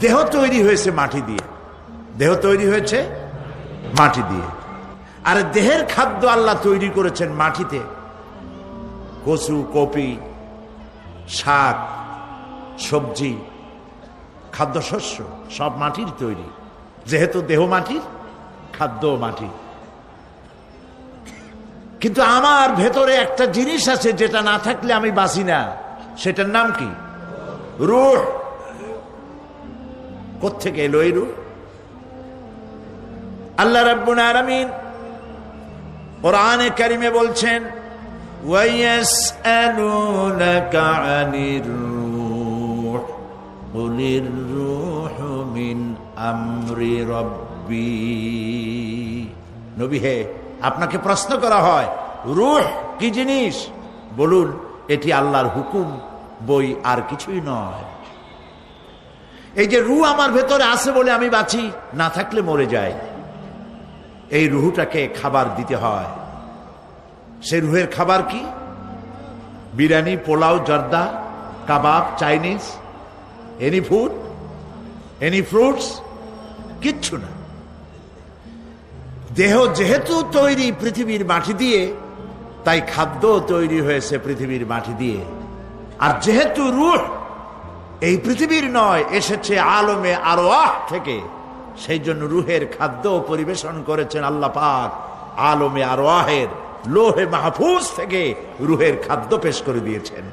দেহ তৈরি হয়েছে মাটি দিয়ে। দেহ তৈরি হয়েছে মাটি দিয়ে। আর দেহের খাদ্য আল্লাহ তৈরি করেছেন মাটিতে। কচু, কপি, শাক, সবজি, খাদ্যশস্য, সব মাটির তৈরি। যেহেতু দেহ মাটির, খাদ্য মাটি কিন্তু আমার ভেতরে একটা জিনিস আছে যেটা না থাকলে আমি বাঁচি না। সেটার নাম কি? রুহ। কোথেকে এলো এই রুহ আল্লাহ রাব্বুল আলামিন কোরআনে কারিমে বলছেন ওয়াইয়াসআলুনাকা আনির রূহ, কুলির রূহু মিন আমরি রব্বি। নবী হে, আপনাকে প্রশ্ন করা হয়, রূহ কি জিনিস? বলুন, এটি আল্লাহর হুকুম, বই আর কিছুই নয়। এই যে রু আমার ভেতরে আছে বলে আমি বাঁচি, না থাকলে মরে যায়। এই রুহুটাকে খাবার দিতে হয়। সে রুহের খাবার কি? বিরিয়ানি, পোলাও, জর্দা, কাবাব, Chinese any food any fruits কিচ্ছু না। দেহ যেহেতু তৈরি পৃথিবীর মাটি দিয়ে, তাই খাদ্য তৈরি হয়েছে পৃথিবীর মাটি দিয়ে। আর যেহেতু রুহ এই পৃথিবীর নয়, এসেছে আলমে আরও থেকে। সেই জন্য রুহের খাদ্য পরিবেশন করেছেন আল্লাহ পাক। আলমে আরোয়াহের লোহে মাহফুজ থেকে রুহের খাদ্য পেশ করে দিয়েছেন।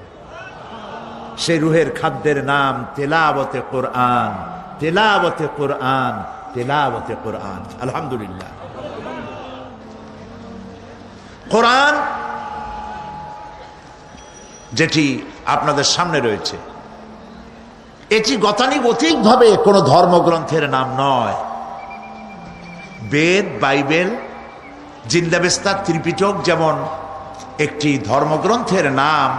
সে রুহের খাদ্যের নাম তেলাবতে কোরআন তেলাবতে কোরআন তেলাবতে কোরআন। আলহামদুলিল্লাহ। কোরআন যেটি আপনাদের সামনে রয়েছে এটি গতানুগতিক ভাবে কোনো ধর্মগ্রন্থের নাম নয়। বেদ, বাইবেল, জিন্দাবেস্তার ত্রিপিটক যেমন একটি ধর্মগ্রন্থের নাম,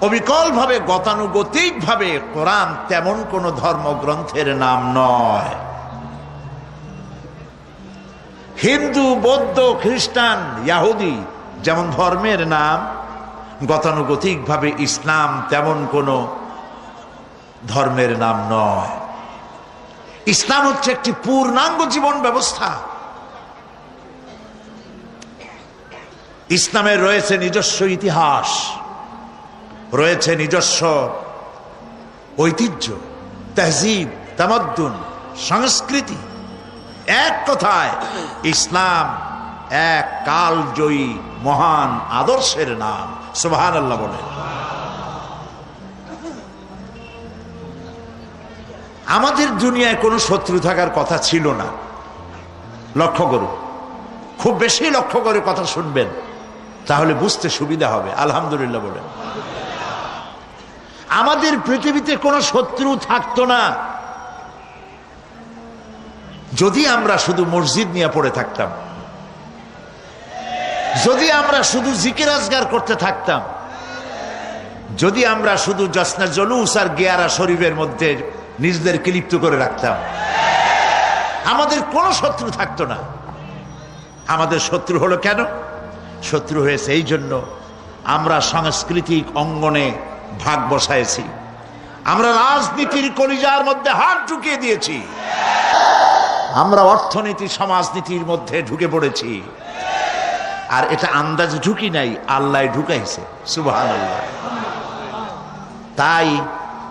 অবিকলভাবে গতানুগতিকভাবে কোরআন তেমন কোনো ধর্মগ্রন্থের নাম নয়। হিন্দু, বৌদ্ধ, খ্রিস্টান, ইয়াহুদি যেমন ধর্মের নাম, গতানুগতিকভাবে ইসলাম তেমন কোনো ধর্মের নাম নয়। ইসলাম হচ্ছে একটি পূর্ণাঙ্গ জীবন ব্যবস্থা। ইসলামের রয়েছে নিজস্ব ইতিহাস, রয়েছে নিজস্ব ঐতিহ্য, তহজিব, তামাদ্দুন, সংস্কৃতি। এক কথায়, ইসলাম এক কালজয়ী, মহান আদর্শের নাম। সুবহান আল্লাহ বলেন। আমাদের দুনিয়ায় কোনো শত্রু থাকার কথা ছিল না। লক্ষ্য করুন। খুব বেশি লক্ষ্য করে কথা শুনবেন, তাহলে বুঝতে সুবিধা হবে। আলহামদুলিল্লাহ বলেন। আমাদের পৃথিবীতে কোনো শত্রু থাকতো না। যদি আমরা শুধু মসজিদ নিয়ে পড়ে থাকতাম, যদি আমরা শুধু জিকির আজগার করতে থাকতাম, যদি আমরা শুধু জসনা জলুস আর গেয়ারা শরীফের মধ্যে নিজেদেরকে লিপ্ত করে রাখতাম। আমাদের কোনো শত্রু থাকতো না। আমাদের শত্রু হলো কেন? শত্রু হয়েছে এই জন্য আমরা সাংস্কৃতিক অঙ্গনে ভাগ বসাইছি। আমরা রাজনীতির কলিজার মধ্যে হাত ঢুকিয়ে দিয়েছি। আমরা অর্থনীতি, সমাজনীতির মধ্যে ঢুকে পড়েছি। আর এটা আন্দাজ ঢুকি নাই, আল্লাহ ঢুকাইছে সুবাহ তাই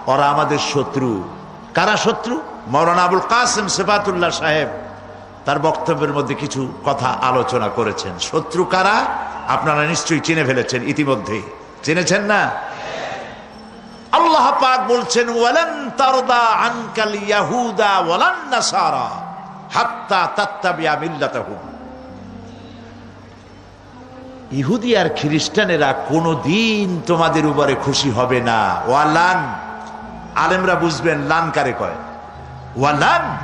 ওরা আমাদের শত্রু। কারা শত্রু? মৌলানা আবুল কাসেম সেফাতুল্লাহ সাহেব। তার বক্তব্যের মধ্যে কিছু কথা আলোচনা করেছেন। শত্রু কারা? আপনারা নিশ্চয়ই চিনে ফেলেছেন ইতিমধ্যে। চিনেছেন না? আল্লাহ পাক বলছেন, ওয়ালান তারদা আনকাল ইয়াহুদা ইহুদি আর খ্রিস্টানেরা কোনোদিন তোমাদের উপরে খুশি হবে না। ওয়ালান আলেমরা বুঝবেন লান কারে কয়? ওয়ালান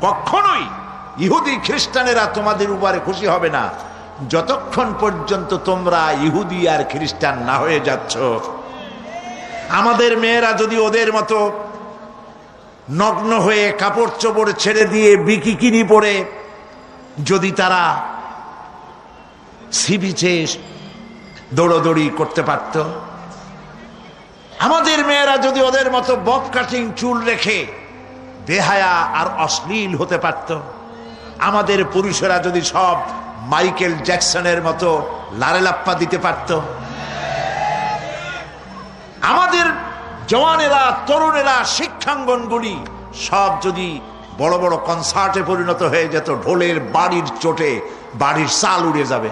কখনোই ইহুদি খ্রিস্টানেরা তোমাদের উপরে খুশি হবে না। যতক্ষণ পর্যন্ত তোমরা ইহুদি আর খ্রিস্টান না হয়ে যাচ্ছ। আমাদের মেয়েরা যদি ওদের মতো নগ্ন হয়ে কাপড় চোপড় ছেড়ে দিয়ে বিকিকিনি পরে, যদি তারা সিবিচে দৌড়দৌড়ি করতে পারত? আমাদের মেয়েরা যদি ওদের মতো বব কাটিং চুল রেখে বেহায়া আর অশ্লীল হতে পারত, আমাদের পুরুষেরা যদি সব মাইকেল জ্যাকসনের মতো লারেলাপ্পা দিতে পারত। আমাদের জওয়ানেরা, তরুণেরা, শিক্ষাঙ্গনগুলি সব যদি বড় বড় কনসার্টে পরিণত হয়ে যেত, ঢোলের বাড়ির চোটে বাড়ির চাল উড়ে যাবে।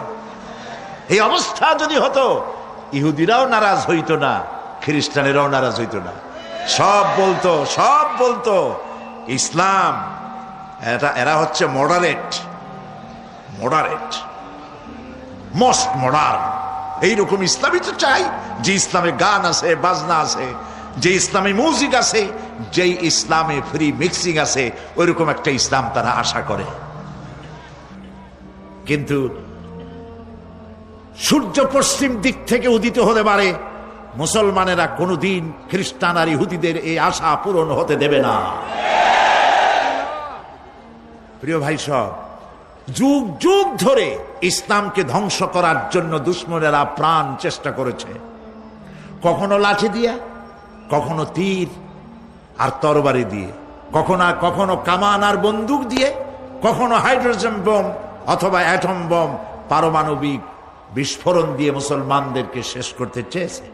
এই অবস্থা যদি হতো, ইহুদিরাও নারাজ হইতো না। খ্রিস্টানেরাও নারাজ হইতো না। সব বলতো সব বলতো, ইসলাম, এটা, এরা হচ্ছে মডারেট মডারেট মোস্ট মডার্ন এইরকম ইসলামই তো চাই, যে ইসলামে গান আছে, বাজনা আছে, যে ইসলামে মিউজিক আছে যে ইসলামে ফ্রি মিক্সিং আছে, ওইরকম একটা ইসলাম তারা আশা করে। কিন্তু সূর্য পশ্চিম দিক থেকে উদিত হতে পারে মুসলমানেরা কোনোদিন খ্রিস্টান আর ইহুদিদের এই আশা পূরণ হতে দেবে না। প্রিয় ভাই সব, যুগ যুগ ধরে ইসলামকে ধ্বংস করার জন্য দুশ্মনেরা প্রাণ চেষ্টা করেছে। কখনো লাঠি দিয়ে, কখনো তীর আর তরবারি দিয়ে। কখনো কখনো কামান আর বন্দুক দিয়ে, কখনো হাইড্রোজেন বোম অথবা অ্যাটম বোম পারমাণবিক বিস্ফোরণ দিয়ে মুসলমানদেরকে শেষ করতে চেয়েছে।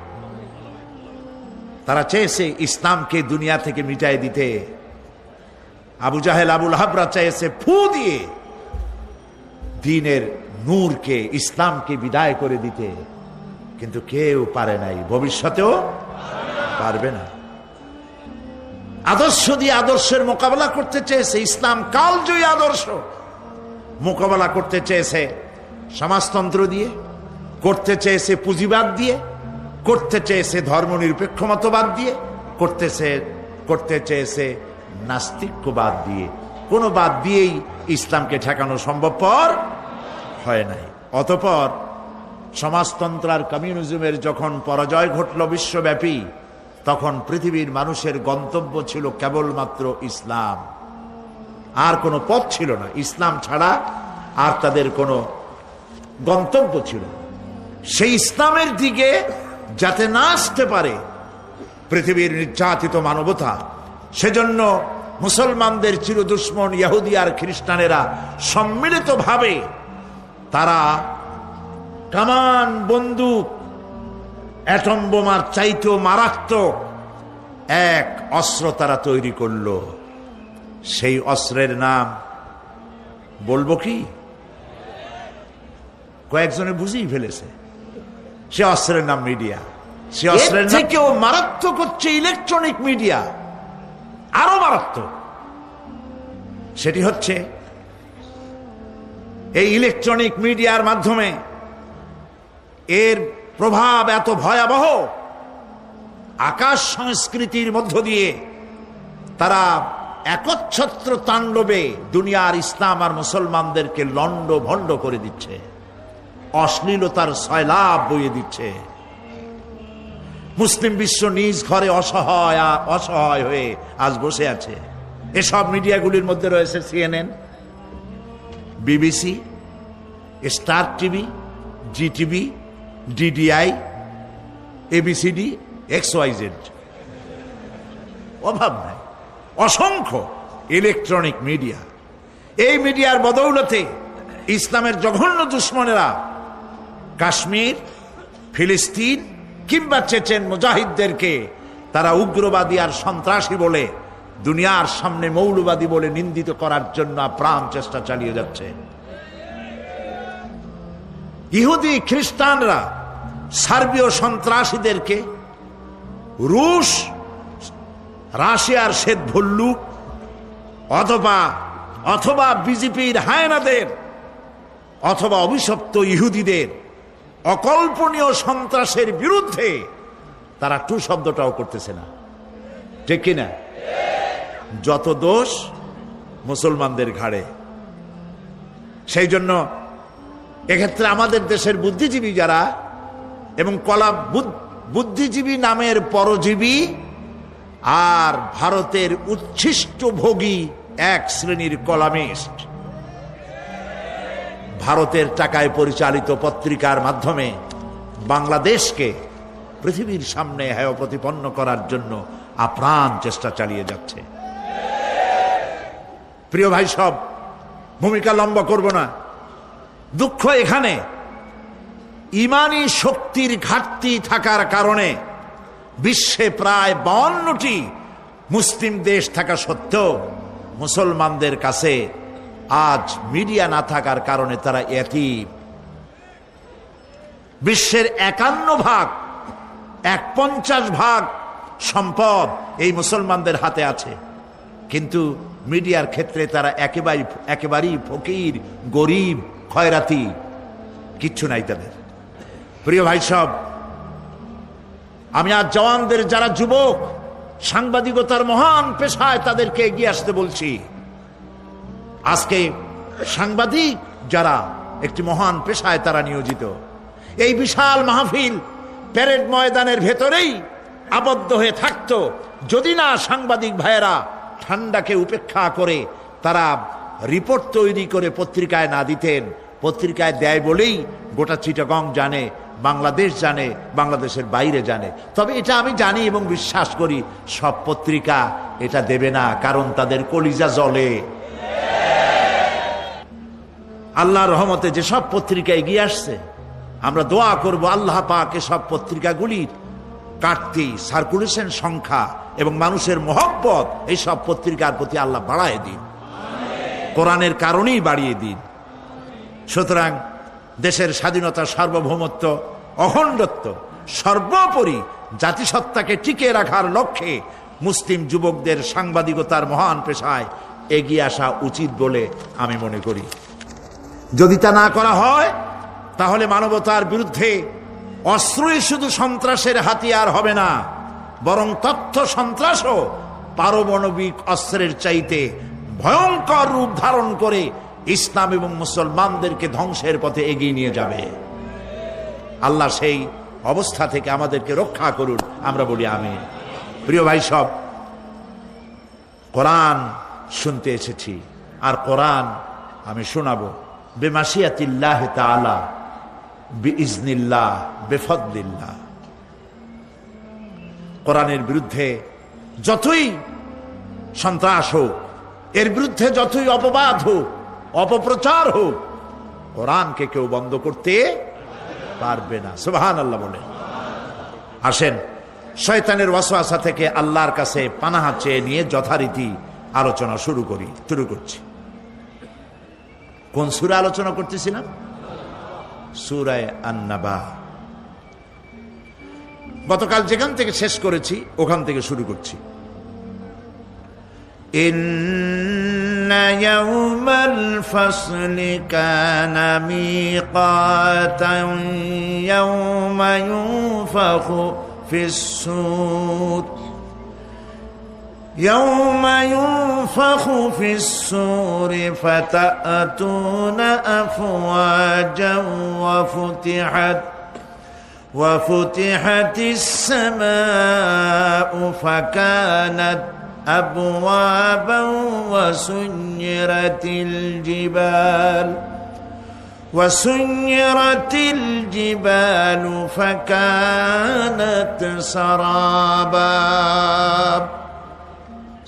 তারা চেয়েছে ইসলামকে দুনিয়া থেকে মিটাই দিতে। আবু জাহেল আবুল হাবরা চেয়েছে ফু দিয়ে দিনের নূরকে, ইসলামকে বিদায় করে দিতে। কিন্তু কেউ পারে নাই, ভবিষ্যতেও পারবে না। আদর্শ দিয়ে আদর্শের মোকাবেলা করতে চেয়েছে ইসলাম, কালজয়ী আদর্শ মোকাবেলা করতে চেয়েছে সমাজতন্ত্র দিয়ে, করতে চেয়েছে পুঁজিবাদ দিয়ে করতে চেয়েছে ধর্মনিরপেক্ষ মতবাদ দিয়ে করতেছে করতে চেয়েছে নাস্তিক্যবাদ দিয়ে। কোনো বাদ দিয়েই ইসলামকে ঠেকানো সম্ভবপর হয় নাই। অতপর সমাজতন্ত্র আর কমিউনিজমের যখন পরাজয় ঘটল বিশ্বব্যাপী, তখন পৃথিবীর মানুষের গন্তব্য ছিল কেবলমাত্র ইসলাম। আর কোনো পথ ছিল না। ইসলাম ছাড়া আর তাদের কোনো গন্তব্য ছিল। সেই ইসলামের দিকে যাতে না আসতে পারে পৃথিবীর নির্যাতিত মানবতা। সেজন্য মুসলমানদের চির দুশ্মন ইহুদি আর খ্রিস্টানেরা সম্মিলিতভাবে তারা কামান বন্দুক, অ্যাটম বোমার চাইতেও মারাত্মক এক অস্ত্র তারা তৈরি করল। সেই অস্ত্রের নাম বলব কি? কয়েকজনে বুঝেই ফেলেছে। সে অস্ত্রের নাম মিডিয়া সে অস্ত্রের থেকেও মারাত্মক হচ্ছে ইলেকট্রনিক মিডিয়া আরও মারাত্মক। সেটি হচ্ছে এই ইলেকট্রনিক মিডিয়ার মাধ্যমে এর প্রভাব এত ভয়াবহ আকাশ সংস্কৃতির মধ্য দিয়ে তারা একচ্ছত্র তাণ্ডবে দুনিয়ার ইসলাম আর মুসলমানদেরকে লন্ড ভণ্ড করে দিচ্ছে। অশ্লীলতার সয়লাভ বইয়ে দিচ্ছে। মুসলিম বিশ্ব নিজ ঘরে অসহায় অসহায় হয়ে আজ বসে আছে। এসব মিডিয়াগুলির মধ্যে রয়েছে CNN, BBC, Star TV Zee TV DDI, ABCD X Y Z অভাব নাই। অসংখ্য ইলেকট্রনিক মিডিয়া। এই মিডিয়ার বদৌলতে ইসলামের জঘন্য দুশ্মনেরা কাশ্মীর, ফিলিস্তিন কিংবা চেচেন মুজাহিদদেরকে তারা উগ্রবাদী আর সন্ত্রাসী বলে, দুনিয়ার সামনে মৌলবাদী বলে নিন্দিত করার জন্য প্রাণ চেষ্টা চালিয়ে যাচ্ছে। ইহুদি খ্রিস্টানরা সার্বীয় সন্ত্রাসীদেরকে রুশ, রাশিয়ার শ্বেত ভল্লুক অথবা অথবা বিজেপির হায়নাদের অথবা অভিশপ্ত ইহুদিদের অকল্পনীয় সন্ত্রাসের বিরুদ্ধে তারা টু শব্দটাও করতেছে না। ঠিক কিনা? যত দোষ মুসলমানদের ঘাড়ে। সেই জন্য এক্ষেত্রে আমাদের দেশের বুদ্ধিজীবী যারা এবং কলা বুদ- বুদ্ধিজীবী নামের পরজীবী আর ভারতের উচ্ছিষ্ট ভোগী এক শ্রেণির কলামিস্ট ভারতের টাকায় পরিচালিত পত্রিকার মাধ্যমে বাংলাদেশকে পৃথিবীর সামনে হেয় প্রতিপন্ন করার জন্য আপ্রাণ চেষ্টা চালিয়ে যাচ্ছে। প্রিয় ভাই সব, ভূমিকা লম্বা করব না। দুঃখ এখানে, ইমানি শক্তির ঘাটতি থাকার কারণে বিশ্বে প্রায় বাউন্নটি মুসলিম দেশ থাকা সত্ত্বেও মুসলমানদের কাছে আজ মিডিয়া না থাকার কারণে তারা একই বিশ্বের একান্ন ভাগ, এক পঞ্চাশ ভাগ সম্পদ এই মুসলমানদের হাতে আছে। কিন্তু মিডিয়ার ক্ষেত্রে তারা একেবারে একেবারেই ফকির, গরিব খয়রাতি কিচ্ছু নাই তাদের। প্রিয় ভাই সব, আমি আজ জওয়ানদের যারা যুবক, সাংবাদিকতার মহান পেশায় তাদেরকে এগিয়ে আসতে বলছি। আজকে সাংবাদিক যারা একটি মহান পেশায় তারা নিয়োজিত। এই বিশাল মাহফিল প্যারেড ময়দানের ভেতরেই আবদ্ধ হয়ে থাকতো। যদি না সাংবাদিক ভাইয়েরা ঠান্ডাকে উপেক্ষা করে তারা রিপোর্ট তৈরি করে পত্রিকায় না দিতেন। পত্রিকায় দেয় বলেই গোটা চিটাগং জানে, বাংলাদেশ জানে, বাংলাদেশের বাইরে জানে। তবে এটা আমি জানি এবং বিশ্বাস করি, সব পত্রিকা এটা দেবে না, কারণ তাদের কলিজা জলে আল্লাহর রহমতে যেসব পত্রিকা এগিয়ে আসছে, আমরা দোয়া করব আল্লাহ পাকে সব পত্রিকাগুলির কাটতি সার্কুলেশন সংখ্যা এবং মানুষের মহব্বত, এই সব পত্রিকার প্রতি আল্লাহ বাড়ায় দিন। কোরআনের কারণেই বাড়িয়ে দিন। সুতরাং দেশের স্বাধীনতা সার্বভৌমত্ব, অখণ্ডত্ব, সর্বোপরি জাতিসত্তাকে টিকে রাখার লক্ষ্যে মুসলিম যুবকদের সাংবাদিকতার মহান পেশায় এগিয়ে আসা উচিত বলে আমি মনে করি। যদি তা না করা হয়, তাহলে মানবতার বিরুদ্ধে অস্ত্রই শুধু সন্ত্রাসের হাতিয়ার হবে না, বরং তথ্য সন্ত্রাসও পারমাণবিক অস্ত্রের চাইতে ভয়ঙ্কর রূপ ধারণ করে ইসলাম এবং মুসলমানদেরকে ধ্বংসের পথে এগিয়ে নিয়ে যাবে। আল্লাহ সেই অবস্থা থেকে আমাদেরকে রক্ষা করুন, আমরা বলি আমি প্রিয় ভাই সব, কোরআন শুনতে এসেছি, আর কোরআন আমি শোনাবো। বেমাসিয়াতিল্লাহ তালা বেফদ্দিল্লাহ কোরআনের বিরুদ্ধে যতই সন্ত্রাস হোক, এর বিরুদ্ধে যতই অপবাদ হোক, অপপ্রচার হোক, কোরআনকে কেউ বন্ধ করতে পারবে না। সুবাহান আল্লাহ বলে আসেন, শয়তানের ওয়াসওয়াসা থেকে আল্লাহর কাছে পানাহা চেয়ে নিয়ে যথারীতি আলোচনা শুরু করি, শুরু করছি। কোন সুরা আলোচনা করতেছিলাম সুরায় আন্নাবা। গতকাল যেখান থেকে শেষ করেছি, ওখান থেকে শুরু করছি। إن يوم ينفخ في السور فتأتون أفواجا وفتحت وفتحت السماء فكانت أبوابا وسيرت الجبال وسيرت الجبال فكانت سرابا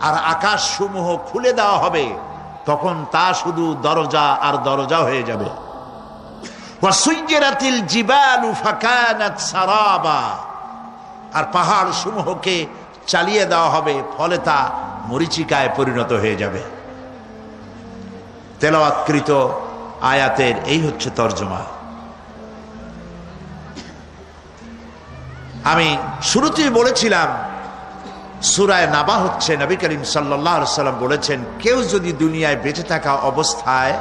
আর আকাশ সমূহ খুলে দেওয়া হবে, তখন তা শুধু দরজা আর দরজা হয়ে যাবে। আর পাহাড় সমূহকে চালিয়ে দেওয়া হবে, ফলে তা মরিচিকায় পরিণত হয়ে যাবে। তেলাওয়াতকৃত আয়াতের এই হচ্ছে তর্জমা। আমি শুরুতেই বলেছিলাম, সুরায় নাবা হচ্ছে, নবী করিম সাল্লাহ সাল্লাম বলেছেন, কেউ যদি দুনিয়ায় বেঁচে থাকা অবস্থায়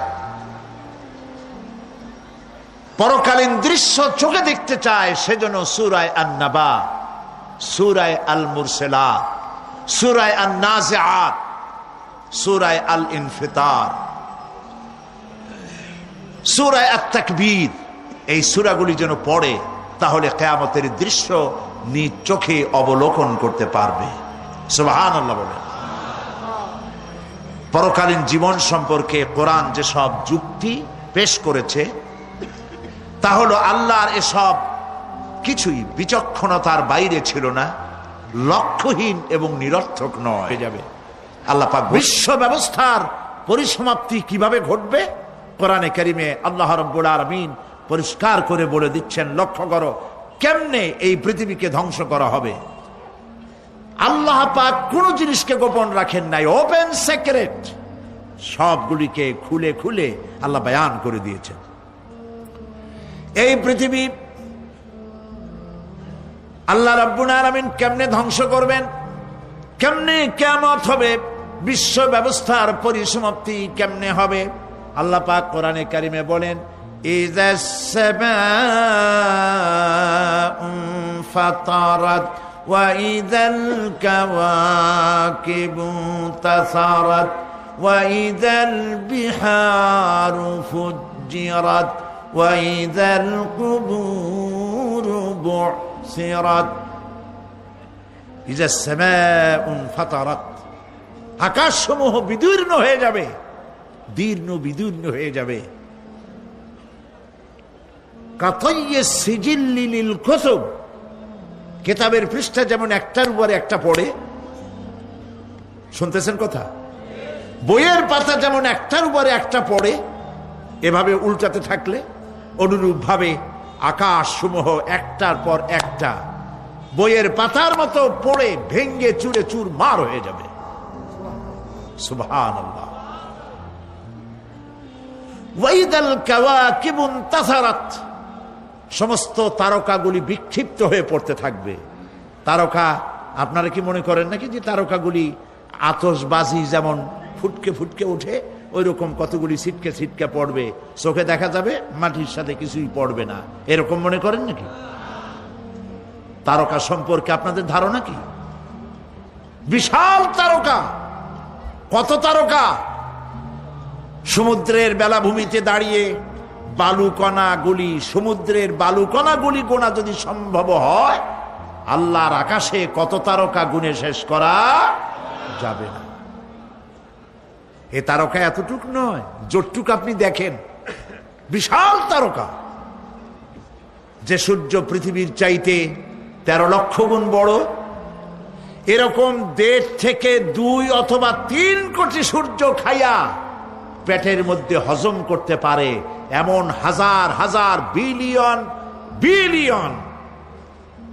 পরকালীন দৃশ্য চোখে দেখতে চায় সেজন্য সুরায় আন্নাবা, সুরায় আল মুরসেলা সুরায় আন নাজিআত সুরায় আল ইনফিতার সুরায় আত তাকবীর এই সুরাগুলি যেন পড়ে তাহলে কেয়ামতের দৃশ্য নিজ চোখে অবলোকন করতে পারবে। সুবাহান আল্লাহ বলে। পরকালীন জীবন সম্পর্কে কোরআন যেসব যুক্তি পেশ করেছে তা হলো আল্লাহর এসব কিছুই বিচক্ষণতার বাইরে ছিল না লক্ষ্যহীন এবং নিরর্থক নয়। যাবে। আল্লাহ পাক বিশ্ব ব্যবস্থার পরিসমাপ্তি কীভাবে ঘটবে? কোরআনে কারিমে আল্লাহ রব্বুল আলমিন পরিষ্কার করে বলে দিচ্ছেন, লক্ষ্য করো, কেমনে এই পৃথিবীকে ধ্বংস করা হবে। আল্লাহ পাক কোন জিনিসকে গোপন রাখেন নাই ওপেন সেক্রেট সবগুলিকে খুলে খুলে আল্লাহ বয়ান করে দিয়েছেন। এই পৃথিবী আল্লাহ রাব্বুল আলামিন কেমনে ধ্বংস করবেন? কেমনে কেমত হবে? বিশ্ব ব্যবস্থার পরিসমাপ্তি কেমনে হবে? আল্লাহ পাক কোরআনে কারিমে বলেন إذا السماء انفطرت وإذا الكواكب انتثرت وإذا البحار فجرت وإذا القبور بعثرت إذا السماء انفطرت আকাশসমূহ বিদীর্ণ হয়ে যাবে দীর্ণ বিদীর্ণ হয়ে যাবে কেতাবের পৃষ্ঠা যেমন একটার উপরে একটা পড়ে। শুনতেছেন কথা? বইয়ের পাতা যেমন একটার উপরে একটা পড়ে, এভাবে উল্টাতে থাকলে অনুরূপভাবে আকাশ সমূহ একটার পর একটা। বইয়ের পাতার মতো পড়ে ভেঙ্গে চুরে চুর মার হয়ে যাবে। কাওয়াকিবুন তাসারাত। সমস্ত তারকাগুলি বিক্ষিপ্ত হয়ে পড়তে থাকবে। তারকা, আপনারা কি মনে করেন নাকি যে তারকাগুলি আতসবাজি যেমন ফুটকে ফুটকে ওঠে ওই রকম কতগুলি ছিটকে ছিটকে পড়বে? চোখে দেখা যাবে, মাটির সাথে কিছুই পড়বে না। এরকম মনে করেন নাকি? তারকা সম্পর্কে আপনাদের ধারণা কি? বিশাল তারকা! কত তারকা! সমুদ্রের বেলাভূমিতে দাঁড়িয়ে বালুকণা গুলি, সমুদ্রের বালুকণা গুলি গোনা যদি সম্ভব হয়, আল্লাহর আকাশে কত তারকা গুনে শেষ করা যাবে না। এ তারকা এতটুক নয় যতটুক আপনি দেখেন। বিশাল তারকা। যে সূর্য পৃথিবীর চাইতে তেরো লক্ষ গুণ বড়, এরকম দেড় থেকে দুই অথবা তিন কোটি সূর্য খাইয়া পেটের মধ্যে হজম করতে পারে এমন হাজার হাজার বিলিয়ন বিলিয়ন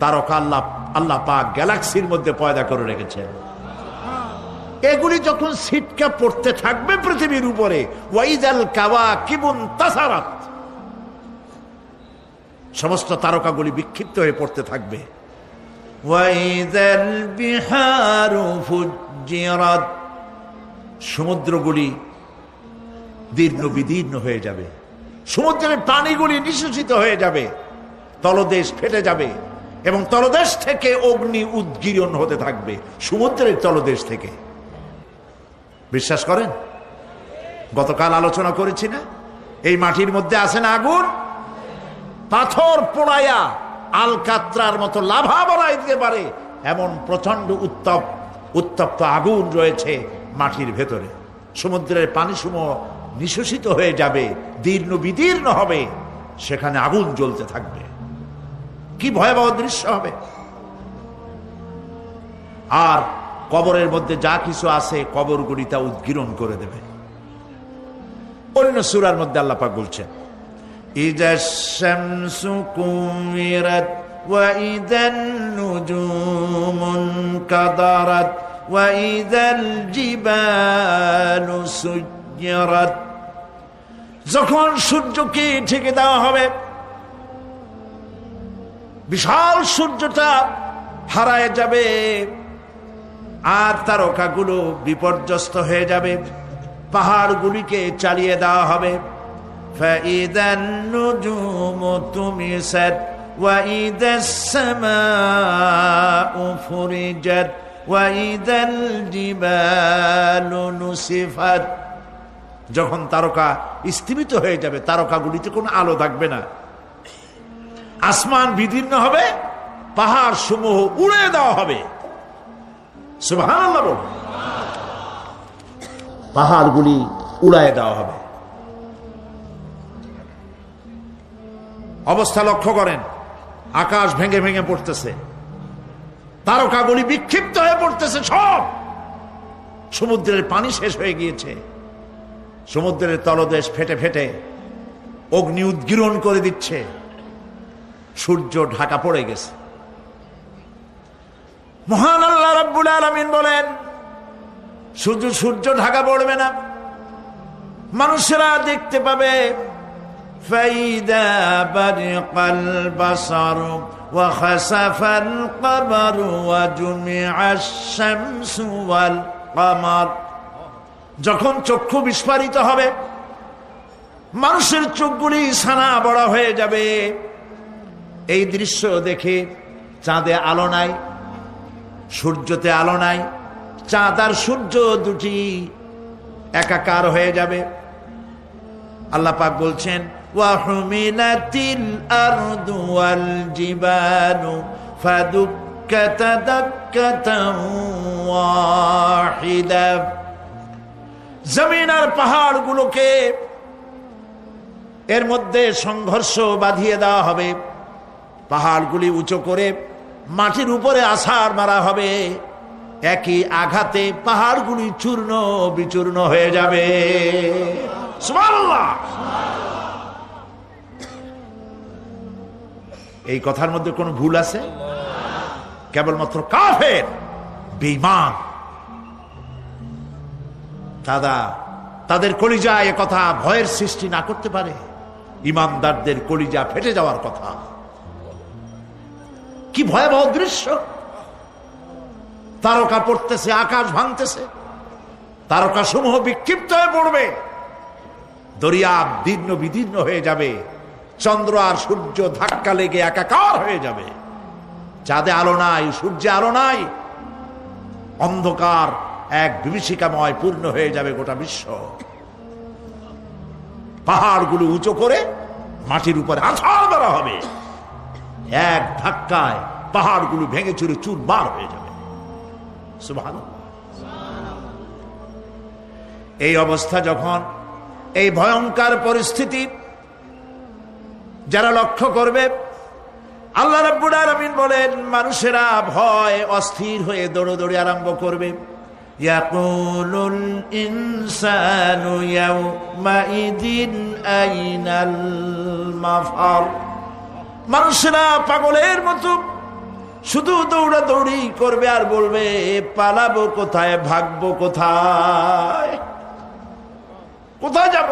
তারকা আল্লাহ আল্লাহ পাক গ্যালাক্সির মধ্যে পয়দা করে রেখেছেন। এগুলি যখন সিটকা পড়তে থাকবে পৃথিবীর উপরে, ওয়াইজাল কাওয়া কিবুন তাসারাত। সমস্ত তারকাগুলি বিক্ষিপ্ত হয়ে পড়তে থাকবে। সমুদ্রগুলি দীর্ণ বিদীর্ণ হয়ে যাবে। সমুদ্রের প্রাণীগুলি নিঃশেষিত হয়ে যাবে, তলদেশ ফেটে যাবে, এবং তলদেশ থেকে অগ্নি উদ্গীরণ হতে থাকবে, সমুদ্রের তলদেশ থেকে। বিশ্বাস করেন? গতকাল আলোচনা করেছি না? এই মাটির মধ্যে আছে না আগুন? পাথর পোড়াইয়া আলকাত্রার মতো লাভা বাড়াই দিতে পারে, এমন প্রচণ্ড উত্তপ, উত্তপ্ত আগুন রয়েছে মাটির ভেতরে। সমুদ্রের পানি সমূহ নিঃশোষিত হয়ে যাবে দীর্ণ বিদীর্ণ হবে সেখানে আগুন জ্বলতে থাকবে কি ভয়াবহ দৃশ্য হবে আর কবরের মধ্যে যা কিছু আছে কবরগুলি তা উদ্গীরণ করে দেবে অন্য সুরার মধ্যে আল্লাপাক বলছেন إذا الشمس كورت وإذا النجوم انكدرت وإذا الجبال سجرت যখন সূর্যকে ঠেকে দেওয়া হবে বিশাল সূর্যটা হারায় যাবে আর তারকাগুলো বিপর্যস্ত হয়ে যাবে পাহাড়গুলিকে চালিয়ে দেওয়া হবে فإذا النجوم طمست وإذا السماء فرجت وإذا الجبال نسفت যখন তারকা স্থিমিত হয়ে যাবে, তারকাগুলিতে কোনো আলো থাকবে না। আসমান বিদীর্ণ হবে পাহাড় সমূহ উড়ে দেওয়া হবে। পাহাড়গুলি উড়ায় দেওয়া হবে। অবস্থা লক্ষ্য করেন, আকাশ ভেঙে ভেঙে পড়তেছে। তারকাগুলি বিক্ষিপ্ত হয়ে পড়তেছে সব। সমুদ্রের পানি শেষ হয়ে গিয়েছে। সমুদ্রের তলদেশ ফেটে ফেটে অগ্নি উদ্গীরণ করে দিচ্ছে সূর্য ঢাকা পড়ে গেছে মহান আল্লাহ রাব্বুল আলামিন বলেন শুধু সূর্য ঢাকা পড়বে না মানুষেরা দেখতে পাবে فإذا برق البصر وخسف القمر وجمع الشمس والقمر যখন চক্ষু বিস্ফারিত হবে, মানুষের চোখগুলি সানা বড় হয়ে যাবে। এই দৃশ্য দেখে চাঁদে আলো নাই, সূর্যতে আলো নাই, চাঁদ আর সূর্য দুটি একাকার হয়ে যাবে। আল্লাহ পাক বলছেন ওয়াহিদা। জমিন আর পাহাড়গুলোকে এর মধ্যে সংঘর্ষ বাঁধিয়ে দেওয়া হবে। পাহাড়গুলি উঁচু করে মাটির উপরে আছাড় মারা হবে। একই আঘাতে পাহাড়গুলি চূর্ণ বিচূর্ণ হয়ে যাবে। এই কথার মধ্যে কোনো ভুল আছে? কেবলমাত্র কাফের, বেঈমান। দাদা, তাদের কলিজা এ কথা ভয়ের সৃষ্টি না করতে পারে। ইমানদারদের কলিজা ফেটে যাওয়ার কথা। কি ভয়াবহ দৃশ্য। তারকা পড়তেছে, আকাশ ভাঙতেছে। তারকা সমূহ বিক্ষিপ্ত হয়ে পড়বে। দরিয়া দীর্ণ বিদীর্ণ হয়ে যাবে। চন্দ্র আর সূর্য ধাক্কা লেগে একাকার হয়ে যাবে। চাঁদে আলো নাই, সূর্যে আলো নাই। অন্ধকার এক বিভীষিকাময় পূর্ণ হয়ে যাবে গোটা বিশ্ব। পাহাড়গুলো উঁচু করে মাটির উপরে আছাড় বেড়া হবে। এক ধাক্কায় পাহাড়গুলো ভেঙে চুরে চুরবার হয়ে যাবে। এই অবস্থা যখন, এই ভয়ঙ্কর পরিস্থিতি যারা লক্ষ্য করবে, আল্লাহ রাব্বুল আলামিন বলেন, মানুষেরা ভয় অস্থির হয়ে দৌড়দৌড়ি আরম্ভ করবে। ইয়াকুলুল ইনসানু ইয়াউমাইদিন আইনাল মাফার মানুষেরা পাগলের মতো শুধু দৌড়াদৌড়ি করবে আর বলবে, পালাবো কোথায়, ভাগবো কোথায়? কোথায় যাব?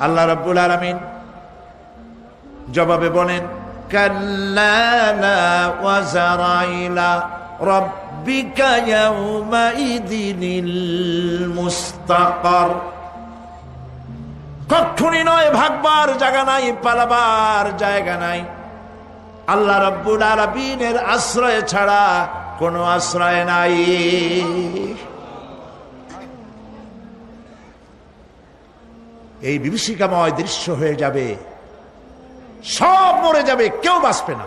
আল্লাহ রাব্বুল আলামিন জবাবে বলেন কাল্লালা ওয়াজারাইলা রব্বিকা ইয়াউমাইদিনিল মুস্তাকার কখনই নয়, ভাগবার জায়গা নাই, পালাবার জায়গা নাই। আল্লাহ রব্বুল আলামিনের আশ্রয় ছাড়া কোনো আশ্রয় নাই। এই বিভীষিকাময় দৃশ্য হয়ে যাবে। সব মরে যাবে, কেউ বাঁচবে না।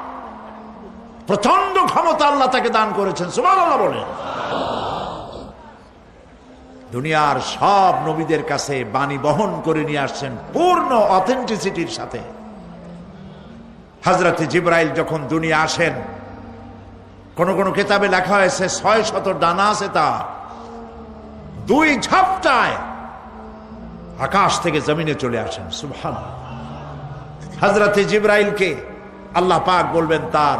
প্রচণ্ড ক্ষমতা আল্লাহ তাকে দান করেছেন সুমান আল্লাহ বলেন। দুনিয়ার সব নবীদের কাছে বাণী বহন করে নিয়ে আসছেন পূর্ণ অথেন্টিসিটির সাথে। হাজরতে জিব্রাইল যখন দুনিয়া আসেন, কোন কোন কেতাবে লেখা হয়েছে, ছয় শত ডানা আছে তার। দুই ঝাপটায় আকাশ থেকে জমিনে চলে আসেন সুবহান হাজরতে জিব্রাইলকে আল্লাহ পাক বলবেন, তার